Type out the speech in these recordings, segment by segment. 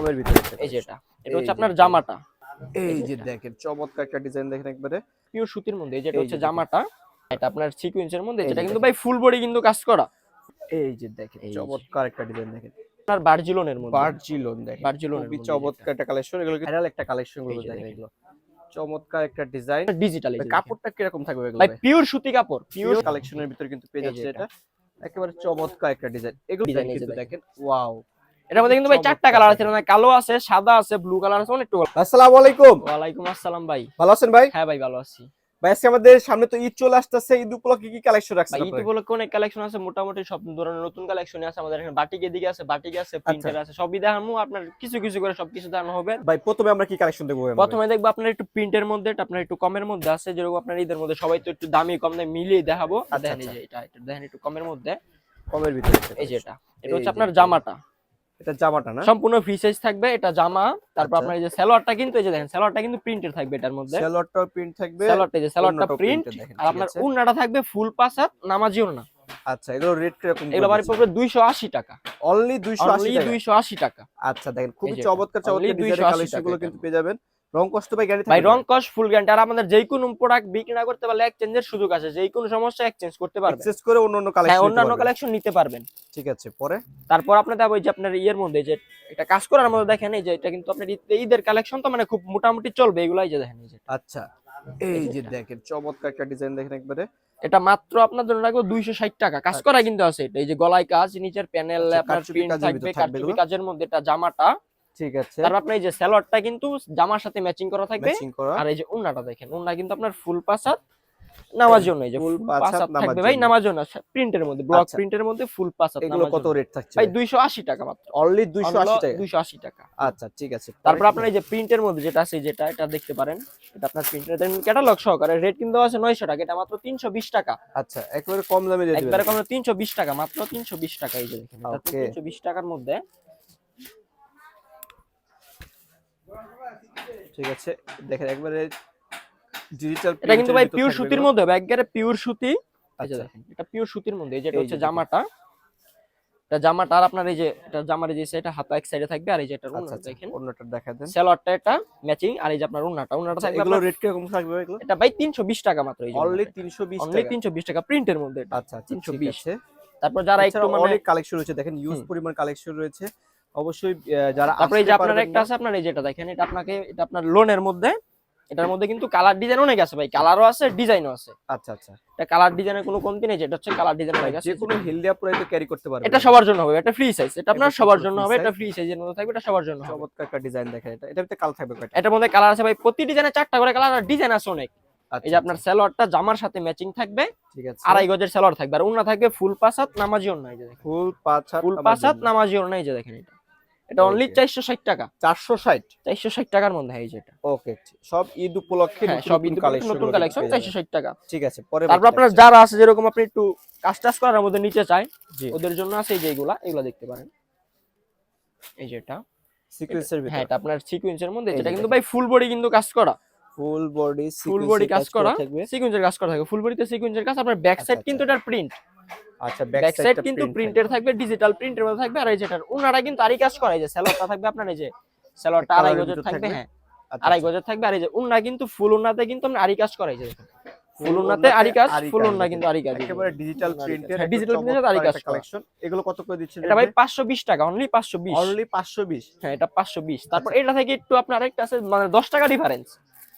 কমের ভিতরে এই যে এটা এটা হচ্ছে আপনার জামাটা। এই যে দেখেন চমৎকার একটা ডিজাইন দেখেন একবারে। পিওর সুতির মধ্যে এই যেটা হচ্ছে জামাটা এটা আপনার সিকোয়েন্সের মধ্যে যে কিন্তু ভাই ফুল বডি কিন্তু কাজ করা। এই যে দেখেন চমৎকার একটা ডিজাইন দেখেন। আপনার বার্জিলোনের মধ্যে। বার্জিলন দেখেন। বার্জিলোনের খুবই চমৎকার একটা কালেকশন এগুলো ভাইরাল একটা কালেকশনগুলো দেখেন। এগুলো। চমৎকার একটা ডিজাইন ডিজিটাল কাপড়টা কীরকম থাকবে এগুলো ভাই পিওর সুতি কাপড় পিওর কালেকশনের ভিতরে কিন্তু পেয়ে যাচ্ছে এটা। এটা। একেবারে চমৎকার একটা ডিজাইন এগুলো দেখেন। দেখেন ওয়াও এটার মধ্যে কিন্তু ভাই চারটা কালার আছে মানে কালো আছে সাদা আছে ব্লু কালার আছে অনেক আসসালামু আলাইকুম। ওয়ালাইকুম আসসালাম ভাই। ভালো আছেন ভাই? হ্যাঁ ভাই ভালো আছি। ভাই আজকে আমাদের সামনে তো ঈদ চলে আসতেছে ঈদ উপলক্ষে কি কালেকশন রাখছেন আপনারা? ইউটিউবে অনেক কালেকশন আছে মোটামুটি সব ধরনের নতুন কালেকশন আছে আমাদের এখানে। বাটিকের দিকে আছে বাটিক আছে প্রিন্টের আছে সবই দেখানো আপনার কিছু কিছু করে সবকিছু দেখানো হবে। ভাই প্রথমে আমরা কি কালেকশন দেখব প্রথমে দেখব আপনার একটু প্রিন্টের মধ্যে আপনার একটু কমের মধ্যে আছে যেরকম আপনার ঈদের মধ্যে সবাই তো একটু দামি কম দামি মিলিয়ে দেখাবো। আচ্ছা, দেখেন এই আচ্ছা। যে এটা এটা দেখেন একটু কমের মধ্যে। কমের ভিতরে এই যে এটা এটা হচ্ছে আপনার জামাটা। এটা জামাটা না? সম্পূর্ণ ফ্রি সাইজ থাকবে এটা জামা। তারপর আচ্ছা। আপনার এই যে সালোয়ারটা কিন্তু এই যে দেখেন সালোয়ারটা কিন্তু প্রিন্টেড থাকবে এটার মধ্যে। সালোয়ারটা প্রিন্ট থাকবে সালোয়ারটা এই যে সালোয়ারটা প্রিন্ট আর আপনার? উন্নাটা থাকবে ফুল পাসাত নামাজি উন্না আচ্ছা এগুলো রেট কীরকম এগুলো বাড়ি পড়বে 280 টাকা। অনলি 280 অনলি টাকা। 280 টাকা। আচ্ছা দেখেন খুবই চমৎকার চমৎকার ডিজাইনের কালেকশনগুলো কিন্তু পেয়ে যাবেন। রং কষ্ট ভাই গ্যারান্টি ভাই রং কস ফুল গ্যারান্টি আর আমাদের যেই কোনো প্রোডাক্ট বিক্রি না করতে পারলে এক্সচেঞ্জের সুযোগ আছে যেই কোনো সমস্যা এক্সচেঞ্জ করতে পারবেন। এক্সেস করে অন্য অন্য হ্যাঁ কালেকশন অন্যান্য কালেকশন নিতে পারবেন। ঠিক আছে পরে? তারপর আপনার দেখাবো এই যে আপনার ইয়ের মধ্যে যে এটা কাজ করার মধ্যে দেখেন এই যে এটা কিন্তু আপনার ঈদের কালেকশন তো মানে খুব মোটামুটি চলবে এগুলাই যে দেখেন এই যে আচ্ছা এই যে দেখেন চমৎকার একটা ডিজাইন দেখেন একবারে। এটা মাত্র আপনার জন্য রাখব দুইশো ষাট টাকা। কাজ করা কিন্তু আছে এটা। এই যে গলায় কাজ নিচের প্যানেল আচ্ছা, আপনার প্রিন্ট কাজের থাকবে মধ্যে এটা জামাটা। ঠিক আছে। তারপর আপনার এই যে সালোয়ারটা কিন্তু জামার সাথে ম্যাচিং করা থাকবে। আর এই যে উন্নাটা দেখেন উন্না কিন্তু আপনার ফুল পাসাত নামার জন্য এই যে ফুল পাসাত থাকবে। ভাই। নামার জন্য প্রিন্টের মধ্যে ব্লক আচ্ছা। প্রিন্টের মধ্যে ফুল পাসাত এগুলো কত রেট থাকছে? ভাই 280 টাকা মাত্র। অনলি 280 টাকা। 280 টাকা। আচ্ছা ঠিক আছে। তারপর আপনার এই যে প্রিন্টের মধ্যে যেটা আছে যেটা এটা দেখতে পারেন। এটা আপনার প্রিন্টের ক্যাটালগ সহকারে রেট কিন্তু আছে 900 টাকা। এটা মাত্র 320 টাকা। আচ্ছা একেবারে কম দামে দিয়ে দিবেন। একবারে কম 320 টাকা মাত্র 320 টাকা এই যে দেখেন। এটা Okay. 320 টাকার মধ্যে। ঠিক আছে? দেখেন একবারে ডিজিটাল এটা কিন্তু ভাই পিওর সুতির মধ্যে হবে একবারে পিওর সুতি। আচ্ছা। দেখেন এটা পিওর সুতির মধ্যে এই যেটা হচ্ছে জামাটা। এটা জামাটা আর আপনার এই যে এটা জামার যে এটা হাতা এক সাইডে থাকবে আর এই যে এটা আচ্ছা উন্না আচ্ছা দেখেন। অন্যটা দেখা দেন। সালোয়ারটা এটা ম্যাচিং আর এই যে আপনার উন্নাটা উন্নাটা থাকবে এগুলো রেট কীরকম থাকবে এগুলো? এটা ভাই 320 টাকা মাত্র এই যে অনলি উন্নাটা। 320 অনলি টাকা। 320 টাকা প্রিন্টের মধ্যে এটা। আচ্ছা আচ্ছা 320 320 তারপর যারা একটু মানে অনেক কালেকশন রয়েছে। দেখেন ইউজ পরিমাণ কালেকশন রয়েছে। অবশ্যই যারা তারপরে এই যে আপনার একটা আছে আপনার এই যেটা দেখেন এটা আপনাকে এটা আপনার লোনের মধ্যে এটার মধ্যে কিন্তু কালার ডিজাইন অনেক আছে ভাই কালারও আছে ডিজাইনও আছে। আচ্ছা আচ্ছা। এটা কালার ডিজাইনের কোনো কমতি নেই যেটা হচ্ছে কালার ডিজাইন হয়ে গেছে। যে কোনো হেলদিয়া পরে তো ক্যারি করতে পারবে এটা সবার জন্য হবে এটা ফ্রি সাইজ এটা আপনার সবার জন্য হবে এটা ফ্রি সাইজের মধ্যে থাকবে এটা সবার জন্য চমৎকার একটা ডিজাইন দেখেন এটা এটার ভিতরে কাল থাকবে কয়টা? এটার মধ্যে কালার আছে ভাই প্রতি ডিজাইনে চারটা করে কালার আর ডিজাইন আছে অনেক। আচ্ছা এই যে আপনার সালোয়ারটা জামার সাথে ম্যাচিং থাকবে ঠিক আছে। আড়াই গজের সালোয়ার থাকবে আর উন্না থাকবে ফুল পাসাত নামাজি অন্য এই যে দেখেন। ফুল পাঁচ ফুল পাসাত নামাজি অন্য এই যে দেখেন এটা। এটা অনলি Okay. চারশো ষাট টাকা। 460 চারশো ষাট টাকার মধ্যে এই যে এটা। ওকে সব ঈদ উপলক্ষে হ্যাঁ সব ঈদ কালেকশন নতুন কালেকশন চারশো ষাট টাকা। ঠিক আছে পরে তারপর আপনার যারা আছে যেরকম আপনি একটু কাজ টাজ করার মধ্যে নিচে চাই ওদের জন্য আছে এই যে এগুলা দেখতে পারেন। এই যে এটা। ভিতরে। হ্যাঁ এটা আপনার সিকোয়েন্সের মধ্যে এটা যেটা কিন্তু ভাই ফুল বডি কিন্তু কাজ করা। ফুল বডি ফুল বডি কাজ করা থাকবে। সিকোয়েন্সের কাজ করা থাকে ফুল বডিতে সিকোয়েন্সের কাজ আপনার ব্যাক আচ্ছা, সাইড আচ্ছা। কিন্তু এটার প্রিন্ট আচ্ছা ব্যাক সাইড কিন্তু প্রিন্টের থাকবে। ডিজিটাল প্রিন্টের মধ্যে থাকবে আর এই যেটার উনাটা কিন্তু আরই কাজ করা এই যে সালোয়ারটা থাকবে আপনার এই যে সালোয়ারটা আড়াই গজের থাকবে থাকবে? হ্যাঁ। আচ্ছা, আড়াই গজের থাকবে আর এই যে উন্না কিন্তু ফুল উন্নাতে কিন্তু আমরা আরি কাজ করা এই যে ফুল উন্নাতে ওড়নাতে আরি কাজ ফুল উন্না কিন্তু আরি কাজ একেবারে ডিজিটাল। প্রিন্টের হ্যাঁ, digital print এর আরি কাজ কালেকশন এগুলো কত করে দিচ্ছেন এটা ভাই 520 টাকা অনলি 520 অনলি 520 হ্যাঁ এটা 520 তারপর এটা থেকে একটু আপনার আরেকটা আছে মানে 10 টাকা ডিফারেন্স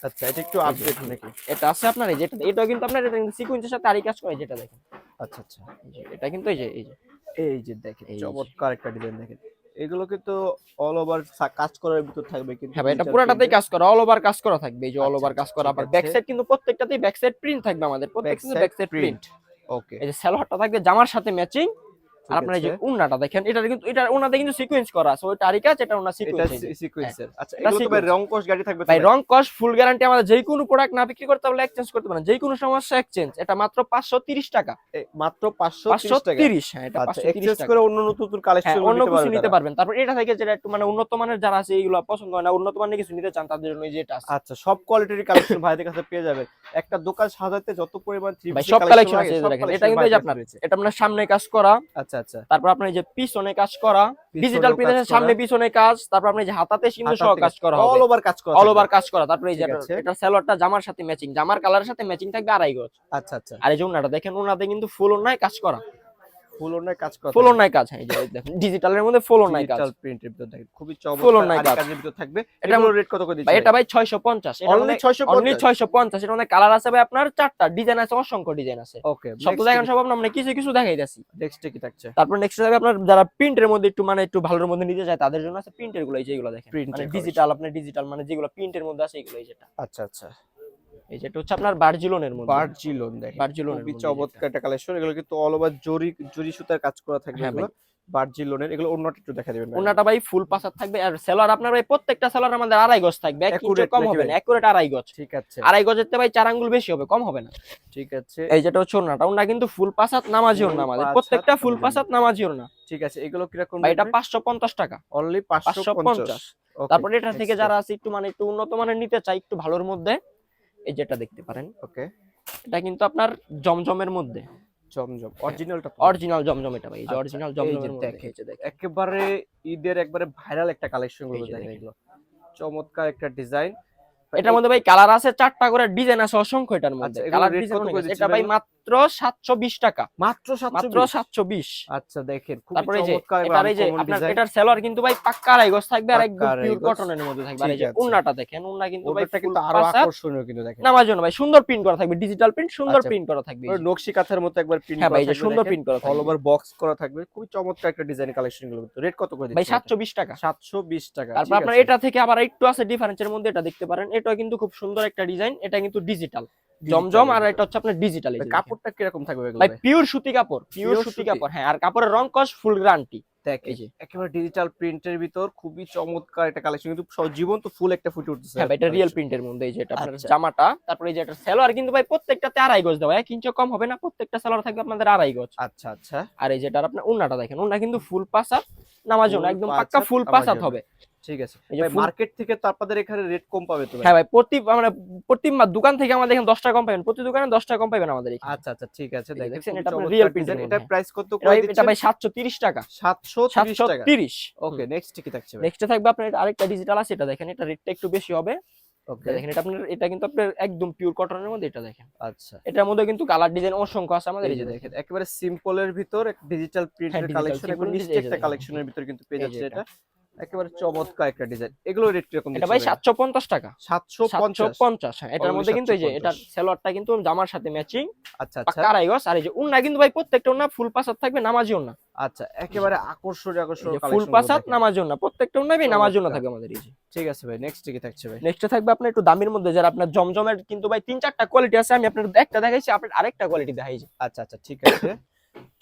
আচ্ছা এটা একটু আপডেট নাকি এটা আছে আপনার এই যেটা এটাও কিন্তু আপনার এটা সিকোয়েন্সের সাথে আরি কাজ করে যেটা দেখেন। আচ্ছা আচ্ছা। এটা কিন্তু এই যে এই যে। এই যে দেখেন চমৎকার একটা ডিজাইন দেখেন। এগুলো কিন্তু অল ওভার কাজ করার ভিতর থাকবে কিন্তু হ্যাঁ এটা পুরাটাতেই কাজ করা অল ওভার কাজ করা থাকবে। এই যে অল আচ্ছা, ওভার কাজ আচ্ছা, করা আবার ব্যাক সাইড কিন্তু প্রত্যেকটাতেই ব্যাক সাইড প্রিন্ট থাকবে আমাদের প্রত্যেকটাতে ব্যাক সাইড প্রিন্ট ওকে এই যে সালোয়ারটা থাকবে জামার সাথে ম্যাচিং আর আপনার এই যে উন্নাটা দেখেন এটা কিন্তু এটা উন্নাতে কিন্তু সিকোয়েন্স করা আছে এটা সিকোয়েন্স সিকোয়েন্সের আচ্ছা এটা তো ভাই রং কোশ গাড়ি থাকবে ভাই? রং কস ফুল গ্যারান্টি আমাদের কোনো প্রোডাক্ট না বিক্রি করতে পারলে এক্সচেঞ্জ করতে পারেন। কোনো সমস্যা এক্সচেঞ্জ এটা মাত্র 530 টাকা। মাত্র 530 টাকা? 530 হ্যাঁ এটা আচ্ছা 530 টাকা। করে অন্য নতুন কালেকশন হ্যাঁ অন্য নিতে কিছু পারবেন নিতে পারবেন। তারপর এটা থেকে যেটা একটু মানে উন্নত মানের যারা আছে এইগুলো পছন্দ হয় না উন্নত মানের কিছু নিতে চান তাদের জন্য এই যে এটা আছে। আচ্ছা সব কোয়ালিটির কালেকশন ভাইদের কাছে পেয়ে যাবেন। একটা দোকান সাজাতে যত পরিমাণ সব কালেকশন আছে এটা কিন্তু আপনার এটা আপনার সামনে কাজ করা। আচ্ছা আচ্ছা। তারপর আপনার এই যে পিছনে কাজ করা ডিজিটাল প্রিন্টের। সামনে পিছনে কাজ তারপর আপনি যে হাতাতে কিন্তু সহ কাজ করা হবে। অল ওভার কাজ করা অল ওভার কাজ করা। তারপর এই যে। এটা সালোয়ারটা জামার সাথে ম্যাচিং জামার কালারের সাথে ম্যাচিং থাকবে আড়াই গজ। আচ্ছা আচ্ছা। আর এই যে ওনাটা দেখেন ওনাতে কিন্তু ফুল ওনায় কাজ করা। ফুল ওনার কাজ করা ফুল ওনায় কাজ হ্যাঁ এই যে দেখেন ডিজিটালের মধ্যে ফুল ওনায় কাজ। ডিজিটাল প্রিন্টের ভিতর দেখেন খুবই Full চমৎকার অন্যায় কাজ। ভিতর থাকবে। এটা এটা রেট কত করে দিচ্ছেন এটা ভাই 650 এটা অনলি মানে 650 অনলি 650 এর মধ্যে কালার আছে ভাই আপনার চারটা ডিজাইন আছে অসংখ্য ডিজাইন আছে। ওকে সব তো দেখেন সব আপনার মানে কিছু কিছু দেখাইতাছি। নেক্সট কি থাকছে? তারপর নেক্সট আপনার যারা প্রিন্টের মধ্যে একটু মানে একটু ভালোর মধ্যে নিতে চায় তাদের জন্য আছে প্রিন্টেরগুলো এই যেগুলো দেখেন। মানে ডিজিটাল আপনার ডিজিটাল মানে যেগুলো প্রিন্টের মধ্যে আছে এগুলো এই যেটা। আচ্ছা আচ্ছা। এই যেটা হচ্ছে আপনার বার্জিলনের মধ্যে বার্জিলন দেখেন। বার্জিলনের খুবই চমৎকার একটা কালেকশন এগুলো কিন্তু অল ওভার জরি জরি সুতার কাজ করা থাকবে হ্যাঁ এগুলো। বার্জিলনের এগুলো অন্যটা একটু দেখা দিবেন ভাই। ফুল পাসার থাকবে। আর সেলার আপনার ভাই প্রত্যেকটা সেলার আমাদের আড়াই গজ থাকবে। কম হবে না। একুরেট আড়াই গজ। ঠিক আছে। আড়াই গজের থেকে ভাই চার আঙ্গুল বেশি হবে কম হবে না। ঠিক আছে। এই যেটা হচ্ছে ওনাটা ওনা কিন্তু ফুল পাসাত নামাজি আমাদের প্রত্যেকটা ফুল পাসাত নামাজি। ওনা ঠিক আছে। এগুলো কীরকম ভাই এটা পাঁচশো পঞ্চাশ টাকা। অনলি পাঁচশো 550 পঞ্চাশ। তারপর এটা থেকে যারা আছে একটু মানে একটু উন্নত মানের নিতে চাই একটু ভালোর মধ্যে এই যেটা দেখতে পারেন। ওকে। এটা কিন্তু আপনার জমজমের মধ্যে। জমজম অরিজিনালটা অরিজিনাল জমজম এটা ভাই এই যে অরিজিনাল জমজম দেখে জমজমের মধ্যে দেখেন। এই একেবারে ঈদের একবারে ভাইরাল একটা কালেকশনগুলো দেখেন। এগুলো। চমৎকার একটা ডিজাইন এটার মধ্যে ভাই কালার আছে চারটা করে ডিজাইন আছে অসংখ্য এটার মধ্যে। আচ্ছা, কালার ডিজাইন এটা ভাই এগুলো? মাত্র সাতশো বিশ টাকা। মাত্র মাত্র সাতশো বিশ। আচ্ছা দেখেন তারপরে যে চমৎকার এবং এটার এই যে আপনার এটার সেলর কিন্তু ভাই পাক্কা আড়াই গজ থাকবে আর একদম পিওর কটনের মধ্যে থাকবে। আর এই যে উন্নাটা দেখেন উন্না কিন্তু ভাই কিন্তু আরও আকর্ষণীয় কিন্তু দেখেন। নামার জন্য ভাই সুন্দর প্রিন্ট করা থাকবে ডিজিটাল প্রিন্ট সুন্দর আচ্ছা। প্রিন্ট করা থাকবে। নকশি কাঁথার মতো একবার প্রিন্ট হ্যাঁ করা ভাই থাকবে সুন্দর প্রিন্ট করা অল থাকবে ওভার বক্স করা থাকবে খুবই চমৎকার একটা ডিজাইন কালেকশনগুলো রেট কত করে ভাই দিচ্ছেন সাতশো বিশ টাকা। 720 টাকা তারপর আপনার এটা থেকে আবার একটু আছে ডিফারেন্সের মধ্যে এটা দেখতে পারেন। এটা কিন্তু খুব সুন্দর একটা ডিজাইন এটা কিন্তু ডিজিটাল জমজম আর এটা হচ্ছে আপনার ডিজিটাল কাপড়টা কীরকম থাকবে ভাই? পিওর সুতি কাপড় পিওর সুতি। কাপড় হ্যাঁ আর কাপড়ের রং কস ফুল গ্যারান্টি দেখ এই যে। একেবারে ডিজিটাল প্রিন্টের ভিতর খুবই চমৎকার একটা কালেকশন কিন্তু সব- জীবন্ত ফুল একটা ফুটে হ্যাঁ এটা রিয়েল প্রিন্টের মধ্যে এই যে এটা আপনার আচ্ছা। জামাটা তারপরে এই যে এটা সালোয়ার কিন্তু ভাই প্রত্যেকটাতে আড়াই গজ দেওয়া এক ইঞ্চি কম হবে না প্রত্যেকটা সালোয়ার থাকবে আপনাদের আড়াই গজ আচ্ছা আচ্ছা আর এই যেটা আপনার উন্নাটা দেখেন উন্না কিন্তু ফুল পাসাত নামার জন্য একদম পাক্কা ফুল পাসাত হবে ঠিক আছে। ভাই মার্কেট থেকে তো আপনাদের এখানে রেট কম পাবে তো ভাই? হ্যাঁ ভাই প্রতি মানে প্রতি দোকান থেকে আমাদের এখানে দশ টাকা কম পাবেন। প্রতি দোকানে দশ টাকা কম পাবেন আমাদের এখানে। আচ্ছা আচ্ছা ঠিক আছে। দেখেন এটা print এর এটা প্রাইস কত করে ভাই- এটা ভাই সাতশো তিরিশ টাকা। 730 সাতশো টাকা ওকে নেক্সট কি থাকছে ভাই? নেক্সটে থাকবে আপনার আরেকটা ডিজিটাল আছে এটা দেখেন এটা রেটটা একটু বেশি হবে। ওকে। দেখেন এটা আপনার এটা কিন্তু আপনার একদম পিওর কটনের মধ্যে এটা দেখেন। আচ্ছা। এটার মধ্যে কিন্তু কালার ডিজাইন অসংখ্য আছে আমাদের এই যে দেখেন একেবারে সিম্পলের ভিতর ডিজিটাল প্রিন্টের কালেকশন এই যে একটা। কালেকশনের ভিতর কিন্তু পেয়ে যাচ্ছে এটা। একেবারে চমৎকার একটা ডিজাইন এগুলো রেট কীরকম এটা ভাই সাতশো পঞ্চাশ টাকা। সাতশো 750 পঞ্চাশ। হ্যাঁ এটার মধ্যে কিন্তু এই যে 750 এটার সেলোয়ারটা কিন্তু জামার সাথে ম্যাচিং আচ্ছা আচ্ছা। পাক্কা আড়াই আর এই যে উন্না কিন্তু ভাই প্রত্যেকটা উন্না ফুল পাসাত থাকবে নামাজি উন্না। আচ্ছা একেবারে আকর্ষণীয় আকর্ষণীয় ফুল পাসাত নামাজি উন্না। প্রত্যেকটা উন্না ভাই নামাজি উন্না থাকবে আমাদের এই যে। ঠিক আছে ভাই নেক্সট কি থাকছে ভাই? নেক্সটে থাকবে আপনার একটু দামের মধ্যে যারা আপনার জমজমের কিন্তু ভাই তিন চারটা কোয়ালিটি আছে আমি আপনার একটা দেখাইছি আপনার আরেকটা কোয়ালিটি দেখাইছি আচ্ছা আচ্ছা ঠিক আছে।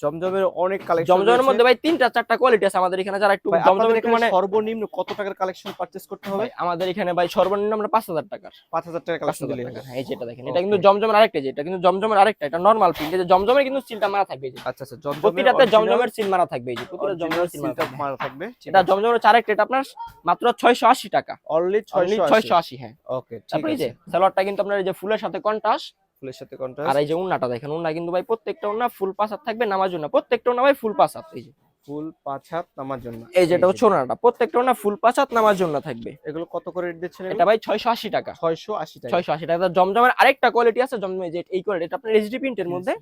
জমজমের অনেক কালেকশন জমজমের মধ্যে ভাই তিনটা চারটা কোয়ালিটি আছে আমাদের এখানে যারা একটু জমজমের একটু মানে সর্বনিম্ন কত টাকার কালেকশন পারচেজ করতে হবে? আমাদের এখানে ভাই সর্বনিম্ন আমরা পাঁচ হাজার টাকার। 5000 টাকার কালেকশন দিলে হ্যাঁ এই যেটা দেখেন এটা কিন্তু জমজমের আরেকটা যে এটা কিন্তু জমজমের আরেকটা এটা নর্মাল প্রিন্ট যে জমজমের কিন্তু সিলটা মারা থাকবে এই যে। আচ্ছা আচ্ছা জমজমের প্রতিটাতে জমজমের সিল মারা থাকবে এই যে প্রতিটা জমজমের সিল মারা সিলটা থাকবে। মারা থাকবে। এটা জমজমের চারেক রেট আপনার মাত্র ছয়শো আশি টাকা। অনলি Only 680 ছয়শো আশি হ্যাঁ। ওকে ঠিক আছে। সালোয়ারটা কিন্তু আপনার এই যে ফুলের সাথে কন্টাস ফুলের সাথে আর এই যে উন্নাটা দেখেন উন্না কিন্তু ভাই প্রত্যেকটা উন্না ফুল পাসাত থাকবে নামার জন্য প্রত্যেকটা উন্না ভাই ফুল পাসাত এই যে। ফুল পাঁচ হাত নামার জন্য এই যেটা হচ্ছে ওনাটা প্রত্যেকটা উন্না ফুল পাসাত নামার জন্য থাকবে। এগুলো কত করে রেট দিচ্ছেন এটা ভাই ছয়শো আশি টাকা। 680 টাকা। ছয়শো আশি টাকা। জমজমের আরেকটা কোয়ালিটি আছে জমজমের যে এই কোয়ালিটি এটা আপনার এইচডি প্রিন্টের মধ্যে?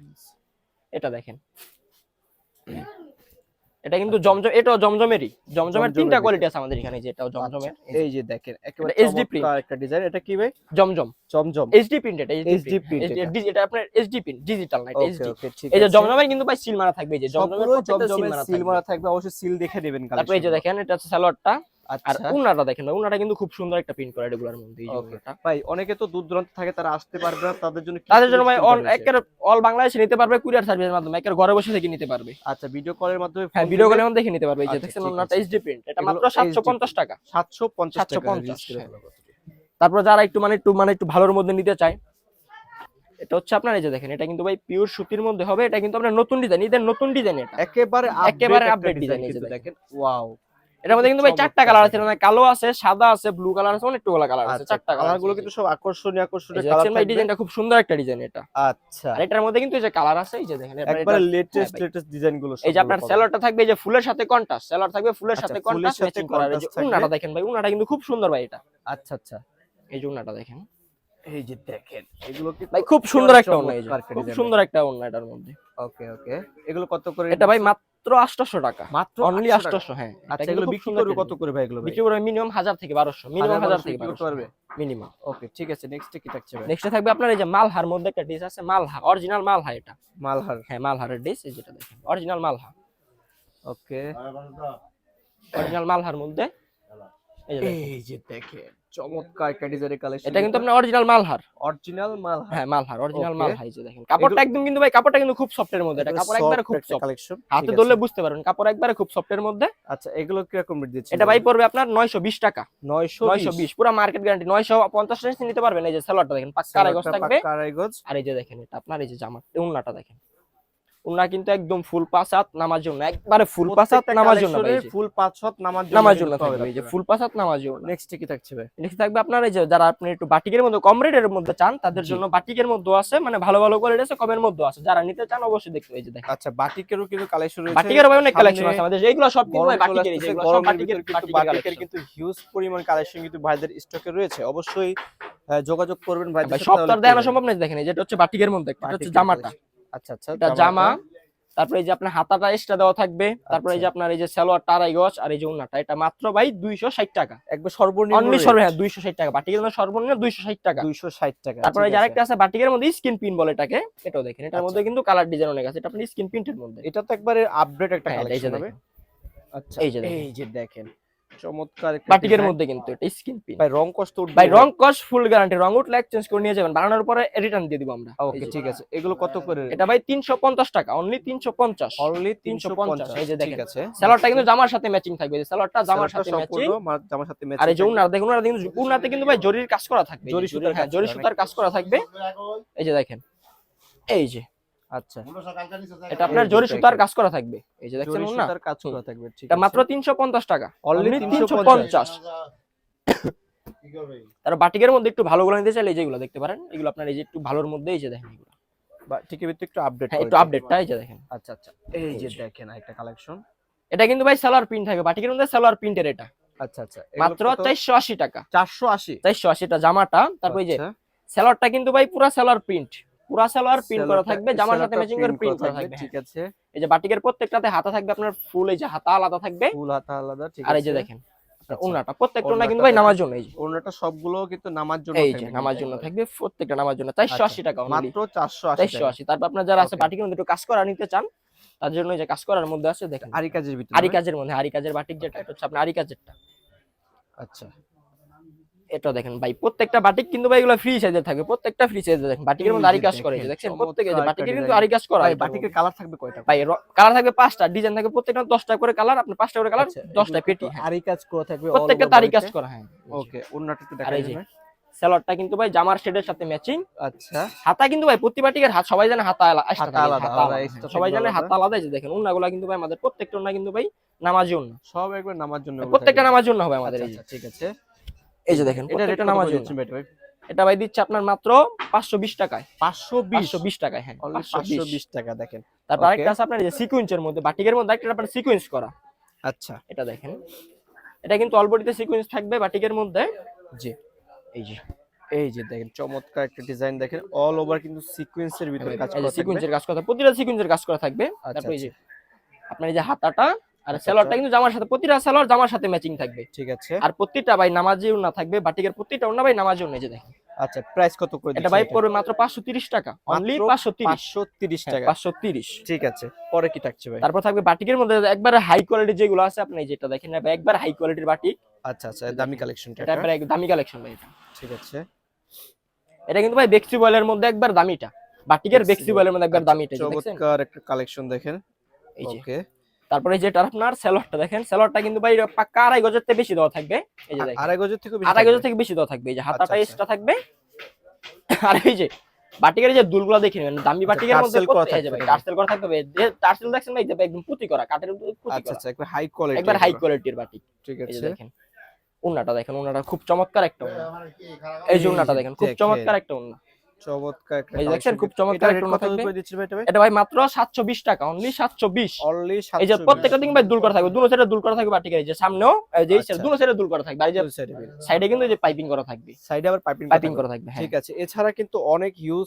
এটা দেখেন। এটা কিন্তু জমজম এটাও জমজমেরই। জমজমের তিনটা কোয়ালিটি আছে আমাদের এখানে যে এটাও জমজমের। আচ্ছা, এই যে দেখেন একেবারে এইচডি প্রিন্ট একটা ডিজাইন এটা কি ভাই? জমজম। জমজম এইচডি প্রিন্ট এটা এইচডি প্রিন্ট এটা। এটা আপনার এইচডি প্রিন্ট ডিজিটাল না ঠিক এই যে জমজমের কিন্তু ভাই সিল মারা থাকবে এই যে জমজমের প্রত্যেকটা সিল জমজমের মারা সিল থাকবে। মারা থাকবে অবশ্যই সিল দেখে নেবেন তারপর এই যে দেখেন এটা হচ্ছে সালোয়ারটা। আর আচ্ছা। দেখেন ভাই, উন্নাটা কিন্তু খুব সুন্দর একটা প্রিন্ট করা এগুলোর মধ্যে ভাই অনেকে তো দূর দূরান্ত থাকে তারা আসতে পারবে না তাদের জন্য তাদের জন্য ভাই সুবিধা অল বাংলাদেশে নিতে পারবে কুরিয়ার সার্ভিসের মাধ্যমে একের ঘরে বসে থেকে নিতে পারবে। আচ্ছা ভিডিও কলের মাধ্যমে হ্যাঁ ভিডিও কলের মধ্যে দেখে নিতে পারবে এই যে আচ্ছা, দেখছেন ঠিক এইচডি প্রিন্ট এটা মাত্র 750 টাকা। 750 টাকা 750 রিলিজ করে হ্যাঁ। ফেলো। তারপর যারা একটু মানে একটু মানে একটু ভালোর মধ্যে নিতে চায় এটা হচ্ছে আপনার এই যে দেখেন এটা কিন্তু ভাই পিওর সুতির মধ্যে হবে এটা কিন্তু আপনার নতুন ডিজাইন ঈদের নতুন ডিজাইন এটা। একেবারে একেবারে আপডেট ডিজাইন এই যে দেখেন। ওয়াও এটার মধ্যে কিন্তু ভাই চারটা কালার আছে মানে কালো আছে সাদা আছে ব্লু কালার আছে অনেকগুলো কালার আছে আচ্ছা চারটা কালার কালারগুলো কিন্তু সব আকর্ষণীয় আকর্ষণীয় কালার ভাই ডিজাইনটা খুব সুন্দর একটা ডিজাইন এটা। আচ্ছা। আর এটার মধ্যে কিন্তু এই যে কালার আছে এই যে দেখেন একবারে লেটেস্ট। লেটেস্ট ডিজাইনগুলো এই যে আপনার সেলরটা থাকবে এই যে ফুলের সাথে কন্ট্রাস্ট সেলর থাকবে ফুলের আচ্ছা, সাথে কন্ট্রাস্ট ম্যাচিং করা আর এই যে contrast দেখেন ভাই উন্নাটা কিন্তু খুব সুন্দর ভাই এটা। আচ্ছা আচ্ছা। এই যে উন্নাটা দেখেন। এই যে দেখেন এগুলো কি ভাই খুব সুন্দর একটা ওন্না এই যে খুব সুন্দর একটা ওন্না এটার মধ্যে। ওকে ওকে। এগুলো কত করে এটা ভাই মাত্র 800 টাকা। মাত্র অনলি 800 হ্যাঁ। আচ্ছা এগুলো বিক্রি করবে কত করে ভাই এগুলো বিক্রি করে মিনিমাম 1000 থেকে 1200 মিনিমাম 1000 থেকে বিক্রি করতে 1200 পারবে? মিনিমাম ওকে ঠিক আছে নেক্সট কি থাকছে ভাই? নেক্সটে থাকবে আপনার এই যে মালহার মধ্যে একটা ডিশ আছে মালহা। অরিজিনাল মালহা এটা। মালহার। হ্যাঁ মালহারের ডিশ এই যেটা দেখেন। অরিজিনাল মালহা। ওকে। অরিজিনাল মালহার মধ্যে এই যে দেখেন। চমৎকার কালেকশন এটা কিন্তু আপনার অরিজিনাল মালহার। অরিজিনাল মালহার। হ্যাঁ মালহার অরিজিনাল এই যে দেখেন। কাপড়টা একদম কিন্তু ভাই কাপড়টা কিন্তু খুব সফটের মধ্যে। এটা কাপড় একবারে খুব সফট কালেকশন হাতে ধরলে বুঝতে পারবেন কাপড় একবারে খুব সফটের মধ্যে। আচ্ছা এগুলো কি রকম রেট দিচ্ছেন? এটা ভাই পড়বে আপনার 920 টাকা। 920 920 পুরো মার্কেট গ্যারান্টি 950 টাকা নিতে পারবেন। এই যে সেলরটা দেখেন পাক্কা থাকবে। আর এই যে দেখেন এটা আপনার এই যে জামা উন্নাটা দেখেন। উন্না কিন্তু একদম ফুল পাঁচ হাত নামার জন্য একবারে ফুল পাঁচ হাত নামার জন্য। ফুল পাঁচ হাত নামার জন্য নামার জন্য থাকবে এই যে ফুল পাঁচ হাত নামার জন্য নেক্সট কি থাকছে ভাই? নেক্সট থাকবে আপনার এই যে যারা আপনি একটু বাটিকের মধ্যে কম রেটের মধ্যে চান তাদের জন্য বাটিকের মধ্যে আছে মানে ভালো ভালো কোয়ালিটি আছে কমের মধ্যে আছে। যারা নিতে চান অবশ্যই দেখতে এই যে দেখেন। আচ্ছা বাটিকেরও কিন্তু কালেকশন রয়েছে। বাটিকের ভাই অনেক কালেকশন আছে আমাদের এইগুলো সব কিন্তু ভাই বাটিকের এই যে সব বাটিকের কিন্তু বাটিকের কিন্তু হিউজ পরিমাণ কালেকশন কিন্তু ভাইদের স্টকে রয়েছে। অবশ্যই যোগাযোগ করবেন ভাই সব তো দেখানো সম্ভব না দেখেন এই যেটা হচ্ছে বাটিকের মধ্যে একটা হচ্ছে জামাটা। আচ্ছা আচ্ছা এটা জামা তারপরে এই যে আপনার হাতাটা এক্সট্রা দেওয়া থাকবে তারপরে এই যে আচ্ছা। আপনার এই যে সালোয়ার টারাই গছ আর এই যে উন্নাটা এটা মাত্র ভাই 260 টাকা। একবার সর্বনিম্ন অনলি সর্ব হ্যাঁ 260 টাকা বাটিকের মধ্যে সর্বনিম্ন 260 টাকা। 260 টাকা তারপরে ঠিক যে আরেকটা আছে বাটিকের মধ্যে স্কিন পিন বলে এটাকে এটাও দেখেন এটার আচ্ছা। মধ্যে কিন্তু কালার ডিজাইন অনেক আছে এটা আপনি স্কিন প্রিন্টের মধ্যে। এটা তো একবারে আপডেট একটা হ্যাঁ, এই কালেকশন হবে। আচ্ছা এই যে দেখেন। চমৎকার বাটিকের মধ্যে কিন্তু এটা স্কিন পিন ভাই রং কষ্ট উঠবে। ভাই রং কস ফুল গ্যারান্টি রং উঠলে এক্সচেঞ্জ করে নিয়ে যাবেন। বানানোর পরে রিটার্ন দিয়ে দিব আমরা। ওকে ঠিক আছে। এগুলো কত করে? এটা ভাই 350 টাকা অনলি 350 অনলি 350 350 এই যে ঠিক দেখেন। আছে সালোয়ারটা কিন্তু জামার সাথে ম্যাচিং থাকবে। এই সালোয়ারটা জামার সাথে ম্যাচিং জামার সাথে ম্যাচ আর এই যে উনার দেখুন উনার কিন্তু উনাতে কিন্তু ভাই জরির কাজ করা থাকবে। জরি সুতার হ্যাঁ জরি সুতার কাজ করা থাকবে। এই যে দেখেন। এই যে। আচ্ছা। এটা আপনার জরি সুতার কাজ করা থাকবে। এই যে দেখছেন না সুতার কাজ করা থাকবে ঠিক এটা মাত্র 350 টাকা। অনলি 350 350 তার বাটিকের মধ্যে একটু ভালো গুলো নিতে চাইলে এই যেগুলো দেখতে পারেন। এগুলো আপনার এই যে একটু ভালোর মধ্যে এই যে দেখেন এগুলো। বা ঠিক আছে একটু আপডেট হ্যাঁ একটু আপডেটটা এই যে দেখেন। আচ্ছা আচ্ছা। এই যে দেখেন একটা কালেকশন এটা কিন্তু ভাই সালোয়ার প্রিন্ট থাকবে। বাটিকের মধ্যে সালোয়ার প্রিন্টের এটা। আচ্ছা আচ্ছা। মাত্র 480 টাকা। 480 480 টা জামাটা। তারপর এই যে আচ্ছা, সালোয়ারটা কিন্তু ভাই পুরা সালোয়ার প্রিন্ট পুরা সালোয়ার প্রিন্ট করা থাকবে জামার সাথে ম্যাচিং করে প্রিন্ট করা থাকবে ঠিক হ্যাঁ। আছে। এই যে বাটিকের প্রত্যেকটাতে হাতা থাকবে আপনার ফুল এই যে হাতা আলাদা থাকবে। ফুল হাতা আলাদা ঠিক আর এই যে দেখেন আচ্ছা। ওনাটা প্রত্যেকটা ওনা কিন্তু ভাই। নামার জন্য এই যে। ওনাটা সবগুলো কিন্তু নামার জন্য এই যে নামার জন্য থাকবে প্রত্যেকটা নামার জন্য। 480 টাকা মাত্র 480 টাকা। 480 তারপর আপনার যারা আছে বাটিকের মধ্যে একটু কাজ করা নিতে চান তার জন্য এই যে কাজ করার মধ্যে আছে দেখেন। আরি কাজের ভিতরে আরি কাজের মধ্যে আরি কাজের বাটিক যেটা হচ্ছে আপনার আরি কাজেরটা আচ্ছা। এটা দেখেন ভাই প্রত্যেকটা বাটিক কিন্তু ভাই এগুলো ফ্রি সাইজের থাকবে প্রত্যেকটা ফ্রি সাইজের দেখেন বাটিকের মধ্যে আরি কাজ করে দেখেন, প্রত্যেকে চমৎকার বাটিকের কিন্তু আরি কাজ করা ভাই বাটিকের কালার থাকবে কয়টা? ভাই কালার থাকবে পাঁচটা ডিজাইন থাকবে প্রত্যেকটা দশটা করে কালার আপনি পাঁচটা করে কালার আচ্ছা, দশটা এগুলো পেটি হ্যাঁ। আরি কাজ করা থাকবে প্রত্যেকটা তারি কাজ করা হ্যাঁ। ওকে ওনাটা একটু আর দেখাই এই যে কিন্তু ভাই জামার শেডের সাথে ম্যাচিং আচ্ছা। হাতা কিন্তু ভাই প্রতি বাটিকের হাত সবাই জানে হাতা আলাদা, হাতা আলাদা। সবাই জানে হাতা আলাদা এই যে দেখেন উন্নাগুলা কিন্তু ভাই আমাদের প্রত্যেকটা উন্না কিন্তু ভাই নামাজ জন্য সব একবার নামার জন্য প্রত্যেকটা নামাজ জন্য হবে আমাদের আচ্ছা, যে আচ্ছা, ঠিক আছে। এই যে দেখেন এটা রেটটা নামাজ জন্য ভাই এটা ভাই? দিচ্ছে আপনার মাত্র 520 টাকায়। 520 520 টাকায় হ্যাঁ অনলি 520 520 টাকা দেখেন। তারপর আরেকটা আছে আপনার এই যে সিকোয়েন্সের মধ্যে বাটিকের মধ্যে একটা আপনার সিকোয়েন্স করা। আচ্ছা। এটা দেখেন। এটা কিন্তু অলবডিতে সিকোয়েন্স থাকবে বাটিকের মধ্যে। জি। এই যে এই যে দেখেন চমৎকার একটা ডিজাইন দেখেন। অল ওভার কিন্তু সিকোয়েন্সের ভিতরে কাজ করা সিকোয়েন্সের কাজ করা প্রতিটা সিকোয়েন্সের কাজ করা থাকবে। আচ্ছা, তারপর এই যে আচ্ছা। আপনার এই যে হাতাটা আর আচ্ছা, সেলরটা আচ্ছা। কিন্তু জামার সাথে প্রতিটা সেলর জামার সাথে ম্যাচিং থাকবে। ঠিক আছে। আর প্রতিটা ভাই নামাজি না থাকবে বাটিকের প্রতিটা ওনা ভাই নামাজি এই যে দেখেন। আচ্ছা প্রাইস কত করে এটা ভাই পড়বে মাত্র 530 টাকা অনলি মাত্র 530 530 হ্যাঁ, টাকা। 530 ঠিক আছে পরে কি থাকছে ভাই? তারপর থাকবে বাটিকের মধ্যে একবারে হাই কোয়ালিটি যেগুলো আছে আপনি যেটা দেখেন না ভাই একবার হাই কোয়ালিটির বাটিক। আচ্ছা আচ্ছা দামি কালেকশনটা এটা একবার দামি কালেকশন ভাই এটা। ঠিক আছে। এটা কিন্তু ভাই বেক্সি বয়েলের মধ্যে একবার দামিটা। বাটিকের বেক্সি বয়েলের মধ্যে একবার আচ্ছা, দামিটা চমৎকার একটা কালেকশন দেখেন। এই যে। ওকে তারপরে যেটা আপনার সেলরটা দেখেন সেলরটা কিন্তু ভাই পাক্কা আড়াই গজের থেকে বেশি দেওয়া থাকবে। এই যে দেখেন। আড়াই গজের থেকে বেশি আড়াই গজের? থেকে বেশি দেওয়া থাকবে। এই যে হাতাটা আচ্ছা, আচ্ছা। এক্সট্রা থাকবে। আর এই যে বাটিকের যে দুলগুলো দেখে নেবেন দামি বাটিকের মধ্যে টার্সেল করা থাকবে। যে টার্সেল দেখছেন ভাই যে একদম পুঁতি করা কাঠের পুঁতি আচ্ছা করা। আচ্ছা একবার হাই কোয়ালিটি একবার হাই কোয়ালিটির বাটি ঠিক আছে। দেখেন উন্নাটা দেখেন উন্নাটা খুব চমৎকার একটা এই যে উন্নাটা দেখেন খুব চমৎকার একটা উন্না চমৎকার এই দেখছেন, খুব চমৎকার এটা একটা rate থাকবে। ভাই এটা ভাই? মাত্র সাতশো বিশ টাকা অনলি সাতশো বিশ অনলি এই যে প্রত্যেকটা দিন ভাই দুল করা থাকবে দুনো সাইডে দুল করা থাকবে বাটিকের এই যে সামনেও এই যে আচ্ছা। দুনো সাইডে দুল করা থাকবে আর যে সাইডে কিন্তু এই যে পাইপিং করা থাকবে। সাইডে আবার পাইপিং পাইপিং করা থাকবে হ্যাঁ। ঠিক আছে। এছাড়া কিন্তু অনেক হিউজ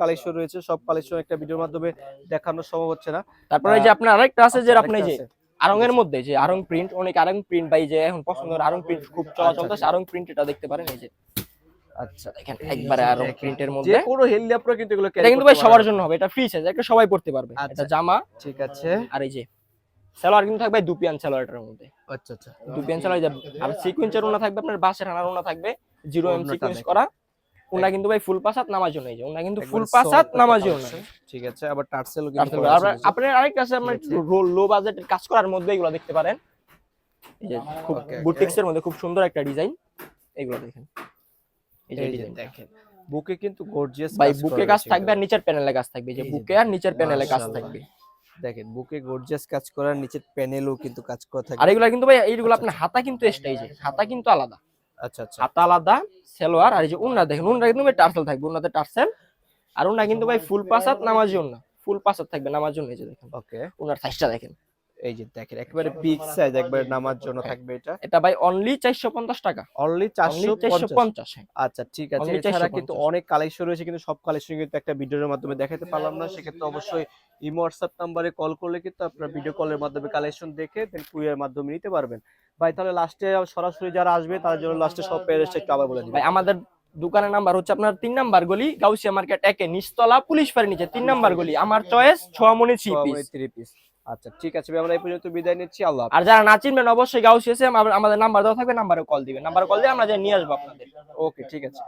কালেকশন রয়েছে সব কালেকশন একটা ভিডিওর মাধ্যমে দেখানো সম্ভব হচ্ছে না। তারপরে এই যে আপনার আরেকটা আছে যে আপনি যে আরং এর মধ্যে যে আরং প্রিন্ট অনেক আরং প্রিন্ট বাই যে এখন পছন্দ আরং প্রিন্ট খুব চলা চলতেছে আরং প্রিন্ট এটা দেখতে পারেন এই যে। আচ্ছা দেখেন একবারে আরং দেখেন। প্রিন্টের যে মধ্যে। হেলদি আপনারা কিন্তু এগুলো এটা কিন্তু ভাই সবার জন্য হবে এটা ফ্রি সাইজ এটা সবাই পড়তে পারবে। আচ্ছা। এটা জামা ঠিক আছে। আর এই যে সালোয়ার কিন্তু থাকবে দুপিয়ান সালোয়ারটার মধ্যে। আচ্ছা আচ্ছা। দুপিয়ান সালোয়ার আর সিকোয়েন্সের ওনা থাকবে আপনার বাসের হানার ওনা থাকবে জিরো এম সিকোয়েন্স করা। ওনা কিন্তু ভাই ফুল পাসাত নামার জন্য এই যে ওনা কিন্তু ফুল পাসাত জন্য। ঠিক আছে আবার টার্সেলও কিন্তু আপনার আরেকটা আছে আপনার লো বাজেটের কাজ করার মধ্যে এগুলো দেখতে পারেন। এই যে খুব. বুটিক্সের মধ্যে খুব সুন্দর একটা ডিজাইন এগুলো দেখেন। এই যে দেখেন। বুকে কিন্তু গর্জিয়াস ভাই বুকে কাজ থাকবে আর নিচের প্যানেলে কাজ থাকবে। যে বুকে আর নিচের প্যানেলে কাজ থাকবে। দেখেন বুকে গর্জিয়াস কাজ করা নিচের প্যানেলও কিন্তু কাজ করা থাকবে আর এগুলো কিন্তু ভাই এইগুলো আপনার হাতা কিন্তু যে হাতা কিন্তু আলাদা। আচ্ছা আচ্ছা। হাতা আলাদা সেলোয়ার আর এই যে উন্না দেখেন উন্না কিন্তু ভাই টার্সেল থাকবে। উন্নাতে টার্সেল আর উন্না কিন্তু ভাই ফুল পাসাত নামাজি উন্না। ফুল পাসাত থাকবে নামার জন্য এই যে দেখেন। ওকে। উন্নার সাইজটা দেখেন। এই যে দেখেন একেবারে বিগ সাইজ একবারে নামার জন্য থাকবে এটা। এটা ভাই অনলি চারশো পঞ্চাশ টাকা। অনলি অনলি চারশো চারশো পঞ্চাশ আচ্ছা ঠিক আছে। এছাড়া কিন্তু অনেক কালেকশন রয়েছে কিন্তু সব কালেকশন কিন্তু একটা ভিডিওর মাধ্যমে দেখাতে পারলাম না। সেক্ষেত্রে অবশ্যই ইমো হোয়াটসঅ্যাপ নাম্বারে কল করলে কিন্তু আপনারা ভিডিও কলের মাধ্যমে কালেকশন দেখে দেন কুরিয়ার মাধ্যমে নিতে পারবেন। ভাই তাহলে লাস্টে সরাসরি যারা আসবে তার জন্য লাস্টে সব প্যারেসটা একটু আবার বলে দিবেন ভাই আমাদের দোকানের নাম্বার হচ্ছে আপনার তিন নাম্বার গলি গাউসিয়া মার্কেট একে নিচতলা পুলিশ ফাঁড়ি নিচে তিন নাম্বার গলি। আমার choice three piece three piece আচ্ছা ঠিক আছে আমরা এই পর্যন্ত বিদায় নিচ্ছি আল্লাহ আর যারা না চিনবেন অবশ্যই গাউসি এসে আমাদের নাম্বার দেওয়া থাকবে নাম্বারে কল দিবেন। নাম্বারে কল দিয়ে আমরা যাই নিয়ে আসব আপনাদের। ওকে ঠিক আছে।